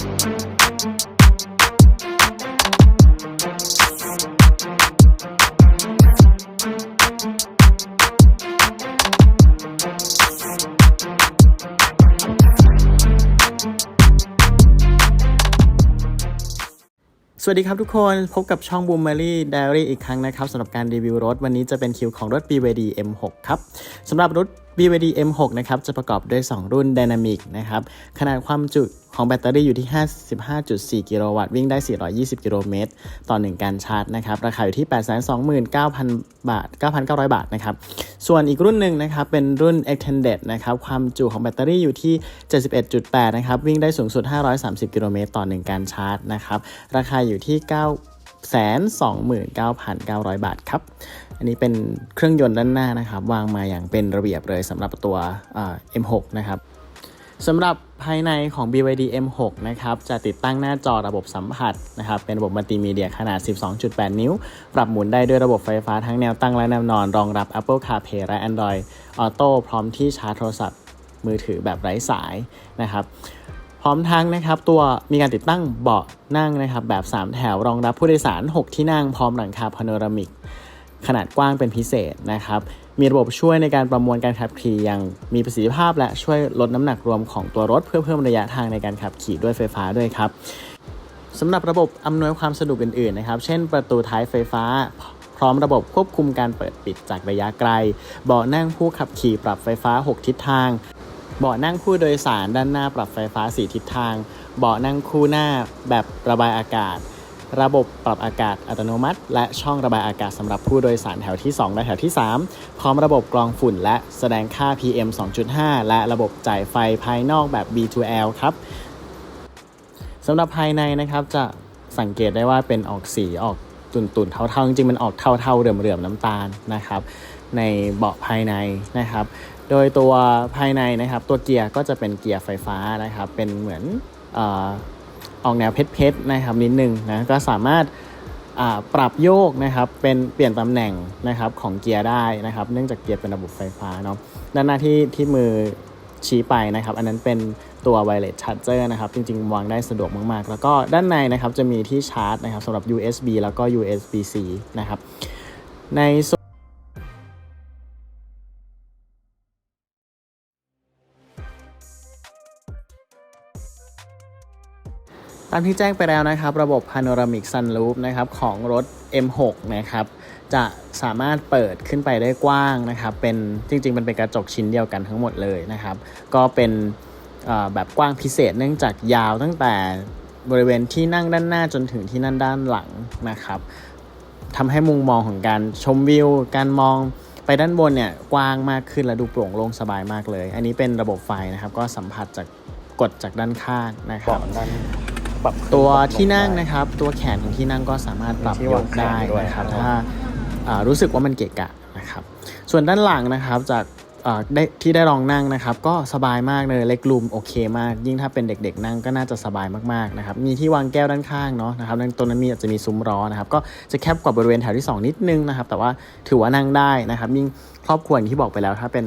สวัสดีครับทุกคนพบกับช่อง b o o m e r y Diary อีกครั้งนะครับสำหรับการรีวิวรถ วันนี้จะเป็นคิวของรถ BYD M6 ครับสำหรับรถ BYD M6 นะครับจะประกอบด้วย 2 รุ่น Dynamic นะครับขนาดความจุของแบตเตอรี่อยู่ที่ 55.4 กิโลวัตต์ วิ่งได้ 420 กิโลเมตร ต่อ 1 การชาร์จนะครับ ราคาอยู่ที่ 829,000 บาท 9,900 บาทนะครับ ส่วนอีกรุ่นหนึ่งนะครับ เป็นรุ่น Extended นะครับ ความจุของแบตเตอรี่อยู่ที่ 71.8 นะครับ วิ่งได้สูงสุด 530 กิโลเมตร ต่อ 1 การชาร์จนะครับ ราคาอยู่ที่ 9 29,900 บาทครับ อันนี้เป็นเครื่องยนต์ด้านหน้านะครับ วางมาอย่างเป็นระเบียบเลยสำหรับตัว M6 นะครับสำหรับภายในของ BYD M6 นะครับ จะติดตั้งหน้าจอระบบสัมผัสนะครับ เป็นระบบมัลติมีเดียขนาด 12.8 นิ้ว ปรับหมุนได้ด้วยระบบไฟฟ้าทั้งแนวตั้งและแนวนอน รองรับ Apple CarPlay และ Android Auto พร้อมที่ชาร์จโทรศัพท์มือถือแบบไร้สายนะครับ พร้อมทั้งนะครับ ตัวมีการติดตั้งเบาะนั่งนะครับ แบบ 3 แถวรองรับผู้โดยสาร 6 ที่นั่งพร้อมหลังคาพาโนรามิก ขนาดกว้างเป็นพิเศษนะครับ มีระบบช่วยในการประมวลการขับขี่อย่างมีประสิทธิภาพ และช่วยลดน้ำหนักรวมของตัวรถ เพื่อเพิ่มระยะทางในการขับขี่ด้วยไฟฟ้าด้วยครับสำหรับระบบอำนวยความสะดวกอื่นๆนะครับ เช่น ประตูท้ายไฟฟ้า พร้อมระบบควบคุมการเปิดปิดจากระยะไกล เบาะนั่งผู้ขับขี่ปรับไฟฟ้า 6 ทิศทาง เบาะนั่งผู้โดยสารด้านหน้าปรับไฟฟ้า 4 ทิศทาง เบาะนั่งคู่หน้าแบบระบายอากาศ ระบบปรับอากาศอัตโนมัติ และช่องระบายอากาศสำหรับผู้โดยสารแถวที่ 2 และแถวที่ 3 พร้อมระบบกรองฝุ่น และแสดงค่า PM 2.5 และระบบจ่ายไฟภายนอกแบบ B2L ครับสำหรับภายในนะครับจะสังเกตได้ว่าเป็นออกสีออกตุ่นๆเทาๆจริงๆมันออกเทาๆเหลื่อมๆน้ำตาลนะครับในเบาะภายในนะครับ โดยตัวภายในนะครับ ตัวเกียร์ก็จะเป็นเกียร์ไฟฟ้านะครับ เป็นเหมือน ออกแนวเพชรๆนะครับนิดนึงนะก็สามารถปรับโยกนะครับเป็นเปลี่ยนตำแหน่งนะครับของเกียร์ได้นะครับ เนื่องจากเกียร์เป็นระบบไฟฟ้าเนาะด้านหน้าที่ที่มือชี้ไปนะครับ อันนั้นเป็นตัว wireless charger นะครับ จริง ๆ วางได้สะดวกมาก ๆ แล้วก็ด้านในนะครับจะมีที่ชาร์จนะครับสำหรับ USB แล้วก็ USB-C นะครับใน ตามที่แจ้งไปแล้วนะครับ ระบบ Panoramic Sunroof นะครับของรถ M6 นะครับจะสามารถเปิดขึ้นไปได้กว้างนะครับเป็นจริงๆ มันเป็นกระจกชิ้นเดียวกันทั้งหมดเลยนะครับ ก็เป็นแบบกว้างพิเศษเนื่องจากยาวตั้งแต่บริเวณที่นั่งด้านหน้าจนถึงที่นั่งด้านหลังนะครับทำให้มุมมองของการชมวิว การมองไปด้านบนเนี่ยกว้างมากขึ้นและดูโปร่งโล่งสบายมากเลย อันนี้เป็นระบบไฟนะครับ ก็สัมผัสจากกดจากด้านข้างนะครับ ปรับขึ้นตัวปรับลงที่นั่งได้นะครับ ตัวแขนของที่นั่งก็สามารถปรับมีที่ยวางกแขนได้ด้วยนะครับครับถ้าอ่ารู้สึกว่ามันเกะกะนะครับ ส่วนด้านหลังนะครับจากอ่า ได้ที่ได้ลองนั่งนะครับ ก็สบายมากเลยเล็กลูมโอเคมาก ยิ่งถ้าเป็นเด็ก ๆ นั่งก็น่าจะสบายมากๆนะครับมีที่วางแก้วด้านข้างเนาะนะครับตรงนั้นมีอาจจะมีซุ้มล้อนะครับก็จะแคบกว่าบริเวณแถวที่ 2 นิดนึงนะครับแต่ว่าถือว่านั่งได้นะครับ ยิ่งครอบครัวอย่างที่บอกไปแล้วถ้าเป็น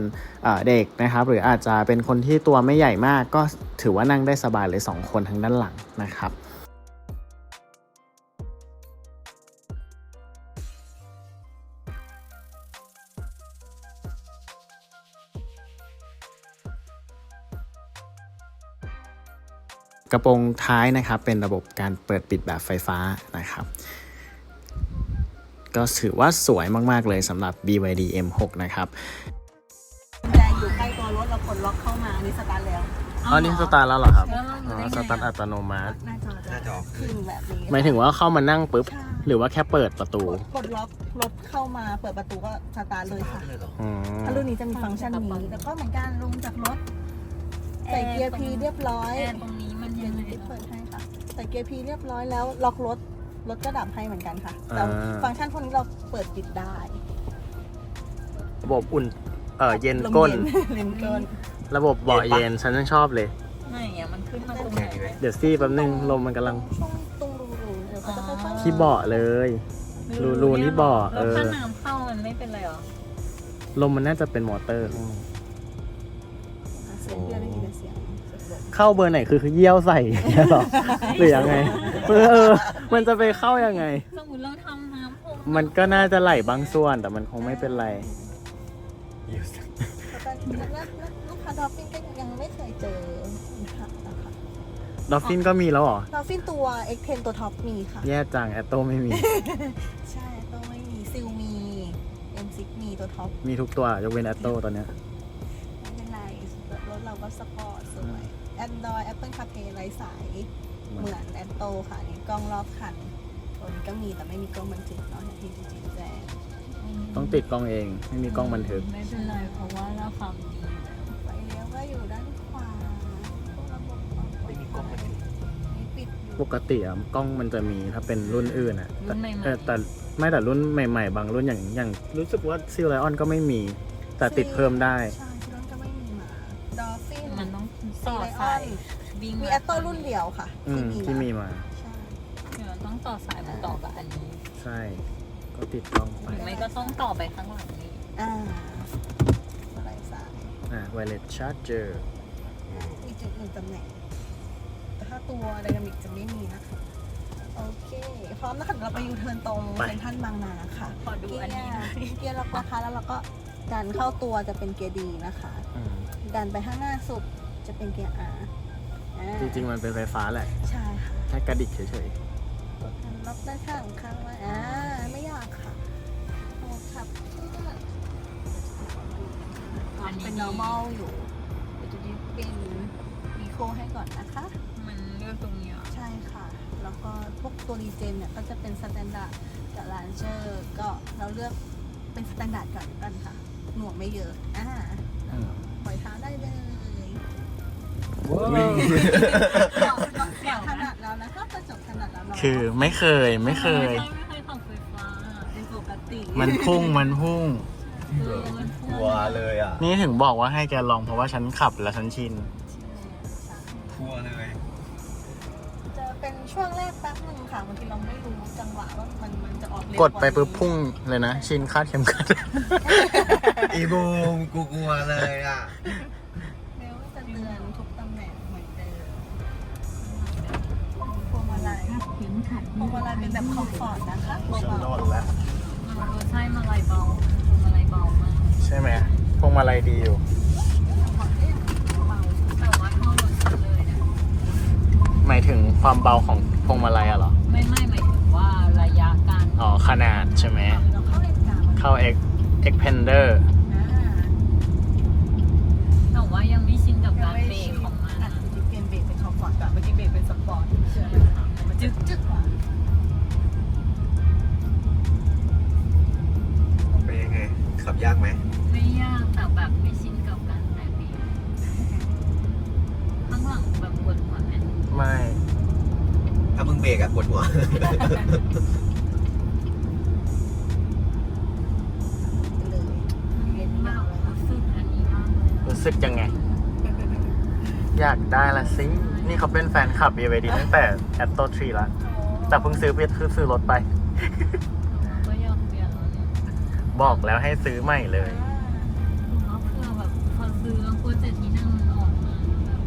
เด็กนะครับ หรืออาจจะเป็นคนที่ตัวไม่ใหญ่มาก ก็ถือว่านั่งได้สบายเลยสองคนทั้งด้านหลังนะครับ กระโปรงท้ายนะครับ เป็นระบบการเปิดปิดแบบไฟฟ้านะครับ ก็ถือว่าสวยมาก ๆ เลยสำหรับ BYD M6 นะครับแจอยู่ใกล้ตัวรถเรากดล็อกเข้ามาอันนี่สตาร์ทแล้วอ๋อนี่สตาร์ทแล้วเหรอครับแล้วอ๋เราอจะสตาร์ทอัตโนมัติหน้าจอจะขึ้นแบบนี้หมายถึงว่าเข้ามานั่งปุ๊บใช่หรือว่าแค่เปิดประตูกดกดล็อกรถเข้ามาเปิดประตูก็สตาร์ทเลยค่ะอืมถ้ารุ่นนี้จะมีฟังก์ชันนี้แล้วก็เหมือนกันลงจากรถใส่เกียร์ P เรียบร้อยแอร์ตรงนี้ มันเดี๋ยัยวงไงจะเปิดให้ค่ะ ใส่เกียร์ P เรียบร้อยแล้วล็อกรถ รถก็ดับให้เหมือนกันค่ะ แต่ฟังก์ชันพวกนี้เราเปิดปิดได้ระบบอุ่น เออเย็นลมก้นเย็นก้นระบบเบาะเย็นฉันยังชอบเลยไหนอะมันขึ้นมาตรงไหนเดี๋ยวซี่แป๊บนึงลมมันกำลังช่วงตรงรูๆเดี๋ยวเขาจะค่อยๆที่เบาะเลย รูรูนี่เบาะเอแล้วอถ้าน้ำเข้ามันไม่เป็นไรหรอลมมันน่าจะเป็นมอเตอร์อืมเสียง เดียวได้ยินแต่เสียงเข้าเบอร์ไหนคือคือเยี่ยวใส่อย่างเงี้ยเหรอหรือยังไงเออเออ มันจะไปเข้ายังไง สมมติเราทำน้ำผมมันก็น่าจะไหลบางส่วน แต่มันคงไม่เป็นไร แต่ตอนนี้ลูกค้าดอฟฟินก็ยังไม่เคยเจอค่ะนะคะดอฟฟินก็มีแล้วเหรอ ดอฟฟินตัว X10 ตัวท็อปมีค่ะ แย่จังแอตโตไม่มี ใช่ตัวไม่มีซิลมี M6 มีตัวท็อปมีทุกตัวยกเว้นแอตโตตอนเนี้ย ก็สปอร์ตสวย Android Apple CarPlay ไร้สาย เหมือนแอนโตค่ะนี่กล้องรอบคันตัวนี้ก็มีแต่ไม่มีกล้องบันทึกเนาะอย่างที่จริงๆแจ้งต้องติดกล้องเอง ไม่มีกล้องบันทึก ไม่เป็นไรเพราะว่าเราทำดีอยู่แล้วไฟเลี้ยวก็อยู่ด้านขวาพวกระบบความปลอดภัยไม่มีกล้องบันทึกมีปิดอยู่ปกติอะกล้องมันจะมีถ้าเป็นรุ่นอื่นอะแต่รุ่นใหม่ๆ เออแต่ไม่แต่รุ่นใหม่ ๆ บางรุ่นอย่างอย่างรู้สึกว่าซิลไลออนก็ไม่มี แต่ติดเพิ่มได้ ใช่ มันต้องซีต่อไลออสายนวิ่งมีแอตโต้รุ่นเดียวค่ะอืมที่ที่มีมีมามาใช่เดี๋ยวเราต้องต่อสายมาต่อกับอันนี้ใช่ ก็ติดกล้องไปหรือไม่ก็ต้องต่อไปข้างหลังนี้อ่าอะไรสายอ่า wireless charger มีจุดหนึ่งตำแหน่งแต่ถ้าตัวไดนามิกจะไม่มีนะคะ โอเค พร้อมนะคะเดี๋ยวเราไปยูเทิร์นตรงไปเป็นท่านบางนาค่ะขอดูอันนี้หน่อยเกียร์ล็อกนะคะแล้วเราก็ดันเข้าตัวจะเป็นเกียร์ดีนะคะอืมดันไปข้างหน้าสุด จะเป็นเกียร์ R อ่าจริงๆ มันเป็นไฟฟ้าแหละ ใช่ค่ะแค่กระดิกเฉยดันล็อกด้านข้างข้างไว้อ่าไม่ยากค่ะโอ้ครับอันนี้เป็น normal อยู่เดี๋ยวจะยึดเป็น eco ให้ก่อนนะคะ มันเลือกตรงนี้อะใช่ค่ะ แล้วก็พวกตัวรีเจนเนี่ยก็จะเป็นสแตนดาร์ดกับลานเชอร์ก็เราเลือกเป็นสแตนดาร์ดก่อนกันค่ะ หน่วงไม่เยอะอ่าๆอืมปล่อยเท้าได้เลย เดี๋ยวถนะนัดแล้วนะคะกระจกถนัดแล้วเนาะคือไม่เคยไม่เคย ไม่เคยขับไฟฟ้าเป็นปกติมันพุ่งมันพุ่ง เออมันกลัวเลยอะนี่ถึงบอกว่าให้แกลองเพราะว่าฉันขับแล้วฉันชิน กลัวเลยจะเป็นช่วงแรกแป๊บหนึ่งค่ะบางทีเราไม่รู้จังหวะว่ามันมันจะออกเร็วกดไปว่านี้ปุ๊บพุ่งเลยนะ ชินคาดเข็มขัด อีบูมกูกลัวเลยอะ พวงมาลัยเป็นแบบคอมฟอร์ตนะคะเบาฉันๆโดนแล้วเออใช่มาลายเบามาลายเบามากใช่ไหมพวงมาลัยดีอยู่แต่ว่าเท่ารถฉันเลยนะหมายถึงความเบาของพวงมาลัยอะเหรอ ไม่ไม่หมายถึงว่าระยะการอ๋อ ขนาดใช่ไหมเราเข้าเลนกลางมันเข้า X Xpander อ่าแต่ว่ายังไม่ชินกับการเบรกของมันอะอะเดี๋ยวเปลี่ยนเบรกเป็นคอมฟอร์ตก่อนเมื่อกี้เบรกเป็นสปอร์ตเชื่อไหมคะมันจึ๊กจึ๊ก ยากไหมไม่ยากแต่แบบไม่ชินกับการแตะเบรกข้างหลังแบบปวดหัวไหมไม่ ถ้ามึงเบรกอะปวดหัวเลยเล่นแบยาวบเลยรู้สึกอันนี้มากเลยอะรู้สึกยังไง อยากได้ละสิ นี่เขาเป็นแฟนคลับ BYD ตั้งแต่ Atto 3ละ แต่เพิ่งซื้อเพื่อคือซื้อรถไป บอกแล้วให้ซื้อใหม่เลยแล้วเพื่อแบบพอซื้อแล้วกลัวจะที่นั่งมันออกมาแบบ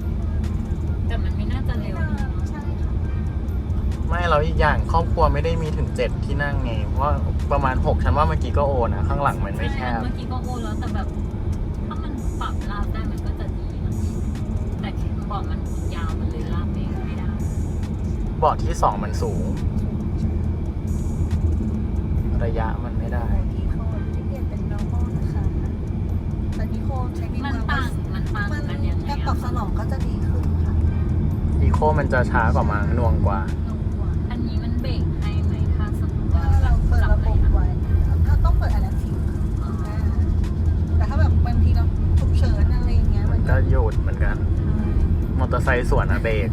แต่มันไม่น่าจะเร็วดีเนาะใช่ค่ะไม่เราอีกอย่างครอบครัวไม่ได้มีถึง7ที่นั่งไง เพราะว่าประมาณ6ฉันว่าเมื่อกี้ก็โอนะข้างหลังมันไม่แคบ เมื่อกี้ก็โอแล้วแต่แบบถ้ามันปรับลาบได้มันก็จะดีนะแต่แค่เบาะมันยาวมันเลยลาบไม่ไม่ได้เบาะที่2มันสูง ระยะมันไม่ได้ดีโคที่เปลี่ยนเป็น normal นะคะ แต่ดีโคใช้ดีมันมากต่าง มันต่างมันกันยังไงการตออะบสนองก็จะดีขึ้นค่ะอีโคมันจะช้ากว่ามาหน่วงกว่า อันนี้มันเบรกให้ไหมถ้าสมมติถ้าว่าเราเปิดระบบจับไว้ถ้าต้องเปิด adaptive อ๋อแต่ถ้าแบบบางทีเราฉุกเฉินอะไรอย่างเงี้ยมัมันนก็หยุดเหมือนกัน มอเตอร์ไซค์สวนอะเบรก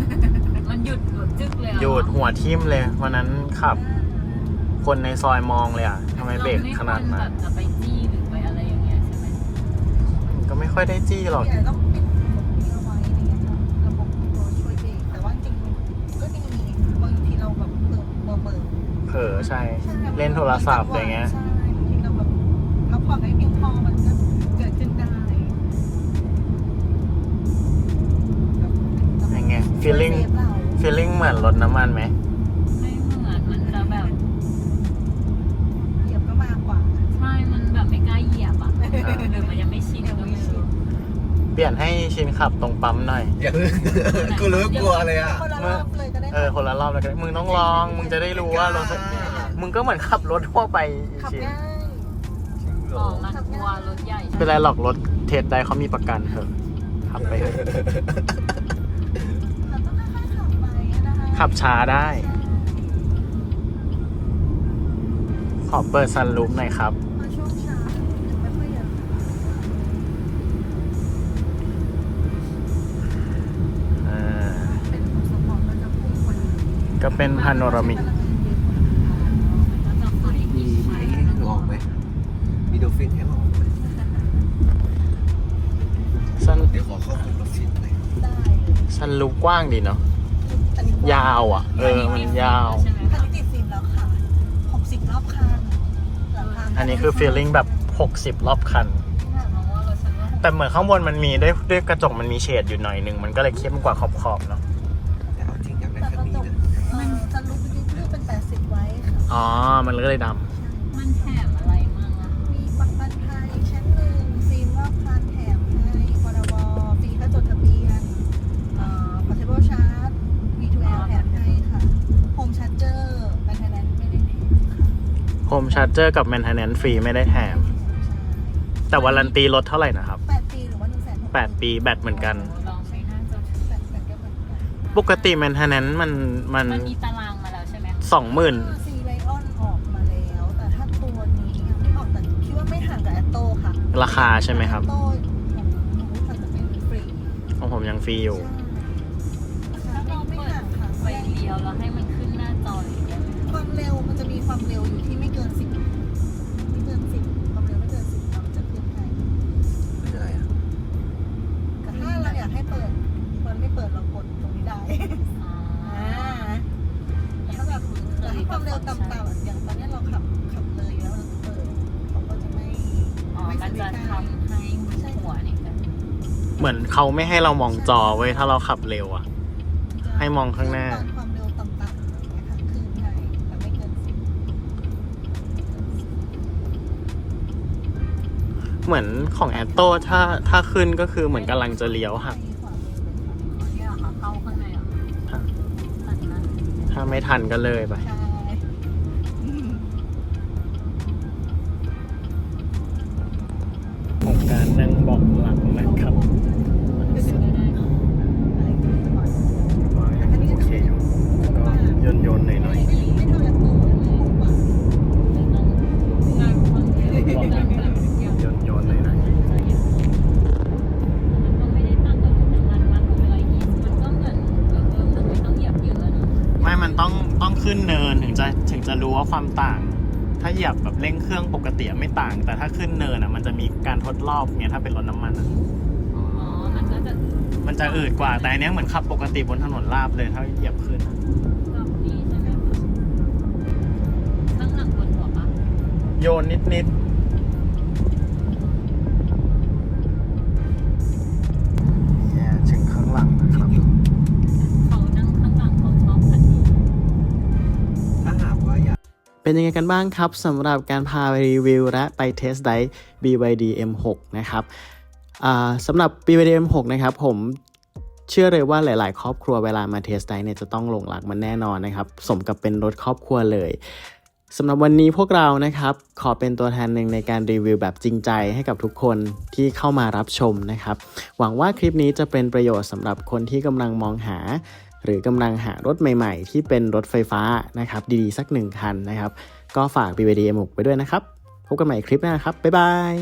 มันหยุดแบบจึ๊กเลยอะหยุดหัวทิ่มเลยวันนั้นขับ คนในซอยมองเลยอะทำไมเบรกขนาดเรนั้ไม่ควรนแบบจะไปจี้ ค่อยได้จี้หรอกเดี๋ยวต้องปิดระบบนี้เอาไว้อะไรเงี้ยค่ะระบบตัวช่วยเบรกแต่ว่าจริงๆก็ดีบางทีเราแบบเปิดเบอร์เบอร์เผลอใช่เล่นโทรศัพท์อะไรเงี้ย ใช่บางทีเราแบบพักผ่อนไม่เพียงพอมันก็เกิดขึ้นได้ฟีลลิ่งเหมือนรถน้ำมันไหมไม่เหมือนมันจะแบบ เหยียบก็มากกว่า ใช่มันแบบไม่กล้าเหยียบอะหรือมันยังไม่ชิน ยัง ก็ ไม่ ไม่ ชิ รู้ น เป ลี่ยนให้ชินขับตรงปั๊มหน่อย อย่าเพิ่งกูรู้กลัวเลยอะ คนละรอบเลยก็ได้เออคนละรอบแล้วกันมึงต้องลอง มึงจะได้รู้ว่ารถมึงก็เหมือนขับรถทั่วไปขับชินง่ายออกมันกลัวรถใหญ่ใช่เป็นไหมไรหรอกรถเทสได้เขามีประกันเถอะขับไปเถอะเราต้องค่อยๆขับไปนะคะขับช้าได้ ขอเปิดซันรูฟหน่อยครับ ก็เป็นพาโนรามิก มีมีให้ลองไหมมีโดฟินให้ลองไหมซันเดี๋ยวขอเข้าคุณโดฟินหน่อยได้ซันรูฟกว้างดีเนาะ อันนี้ยาวอะ เออ มันยาว ใช่ไหมอันนี้ติดฟิล์มแล้วค่ะ60รอบคันหลังคาอันนี้คือฟีลลิ่งแบบ 60 รอบคันมองว่ารถฉัน แต่เหมือนข้างบนมันมีด้วยด้วยกระจกมันมีเฉดอยู่หน่อยหนึ่ง มันก็เลยเข้มกว่าขอบๆเนาะ มันก็เลยดมันแถมอะไรมั่งอะมีประกันภัยชั้นหนึ่งฟิล์มรอบคันแถมให้พรบฟรีค่าจดทะเบียนเอ่อ portable charge V2L แถมให้ค่ะ home charger แมนเทนแนนไม่ได้แถมค่ะำโฮมชาร์เจอร์กับแมนเทนแนนฟรีไม่ได้แถม แต่วารันตีรถเท่าไหร่นะครับ แปดปีหรือว่าหนึ่งแสน8ปีแบตเหมือนกัน ลองใช้หน้าจอแปดแปดก็เหมือนกันปกติแมนเทนแนนมันมันมันมีตารางมาแล้วใช่ไหมสองหมื่น ราคาใช่ไหมครับแอตโต้ของของรู้สึกจะเป็นฟรีของผมยังฟรีอยู่ใช่ถ้าราเราคาไม่เปิดห่างค่ะไฟเลี้ยวแล้วให้มันขึ้นหน้าจอเลยได้ไหมความเร็วมันจะมีความเร็วอยู่ที่ เหมือนเขาไม่ให้เรามองจอเว้ยถ้าเราขับเร็วอะให้มองข้างหน้าตอนความเร็วต่ำๆอย่างเงี้ยค่ะขึ้นให้แต่ไม่เกินสิบเหมือนของแอตโต้ถ้าถ้าขึ้นก็คือเหมือนกำลังจะเลี้ยวหักขวามือเลยค่ะขอเนี่ยเหรอเข้าข้างในเหรอครับตัดนะถ้าไม่ทันก็เลยไป ใช่ ความต่าง ถ้าเหยียบแบบเร่งเครื่องปกติไม่ต่าง แต่ถ้าขึ้นเนินอะมันจะมีการทดรอบเงี้ยถ้าเป็นรถน้ำมันอะอ๋อมันก็จะมันจะอืดกว่าแต่อันเนี้ยเหมือนขับปกติบนถนนราบเลยถ้าเหยียบขึ้นอะแบบนี้ใช่ไหมข้างหลังบนหัวปะโยนนิดนิด เป็นยังไงกันบ้างครับสำหรับการพาไปรีวิว และไปเทสได BYD M6 นะครับสำหรับ BYD M6 นะครับผมเชื่อเลยว่าหลาย ๆ ครอบครัวเวลามาเทสไดเนี่ยจะต้องหลงรักมันแน่นอนนะครับ สมกับเป็นรถครอบครัวเลยสำหรับวันนี้พวกเรานะครับขอเป็นตัวแทนหนึ่งในการรีวิวแบบจริงใจให้กับทุกคนที่เข้ามารับชมนะครับ หวังว่าคลิปนี้จะเป็นประโยชน์สำหรับคนที่กำลังมองหา หรือกำลังหารถใหม่ๆ ที่เป็นรถไฟฟ้านะครับดีๆ สักหนึ่งคันนะครับ ก็ฝาก BVD M6 ไปด้วยนะครับ พบกันใหม่คลิปหน้าครับ บ๊ายบาย